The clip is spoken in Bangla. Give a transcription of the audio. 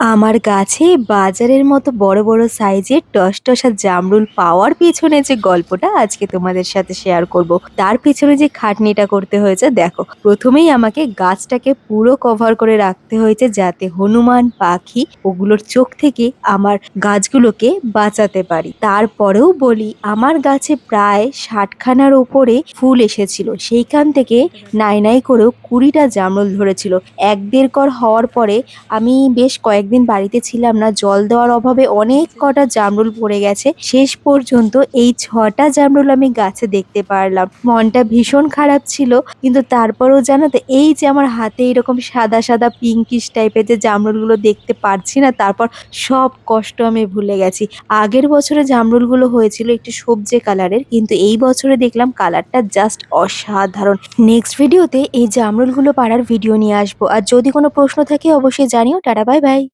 আমার গাছে বাজারের মতো বড় বড় সাইজের টসটসা জামরুল পাওয়ার পিছনে যে গল্পটা আজকে তোমাদের সাথে শেয়ার করব, তার পিছনে যে খাটনিটা করতে হয়েছে, দেখো। প্রথমেই আমাকে গাছটাকে পুরো কভার করে রাখতে হয়েছে যাতে হনুমান, পাখি ওগুলোর চোখ থেকে আমার গাছগুলোকে বাঁচাতে পারি। তারপরেও বলি, আমার গাছে প্রায় ষাটখানার ওপরে ফুল এসেছিল। সেইখান থেকে নাই নাই করেও কুড়িটা জামরুল ধরেছিল। এক দেড় কর হওয়ার পরে আমি বেশ কয়েকদিন বাড়িতে ছিলাম না, জল দেওয়ার অভাবে অনেক কটা জামরুল পড়ে গেছে। শেষ পর্যন্ত এই ছটা জামরুল আমি গাছে দেখতে পারলাম। মনটা ভীষণ খারাপ ছিল, কিন্তু তারপরেও জানো তো এই যে আমার হাতে এরকম সাদা সাদা পিঙ্কিশ টাইপের যে জামরুলগুলো দেখতে পারছি না, তারপর সব কষ্ট আমি ভুলে গেছি। আগের বছরে জামরুলগুলো হয়েছিল একটু সবজে কালারের কিন্তু এই বছরে দেখলাম কালারটা জাস্ট অসাধারণ। নেক্সট ভিডিওতে এই জামরুলগুলো পাড়ার ভিডিও নিয়ে আসব। আর যদি কোনো প্রশ্ন থাকে, অবশ্যই জানিও। Tata bye bye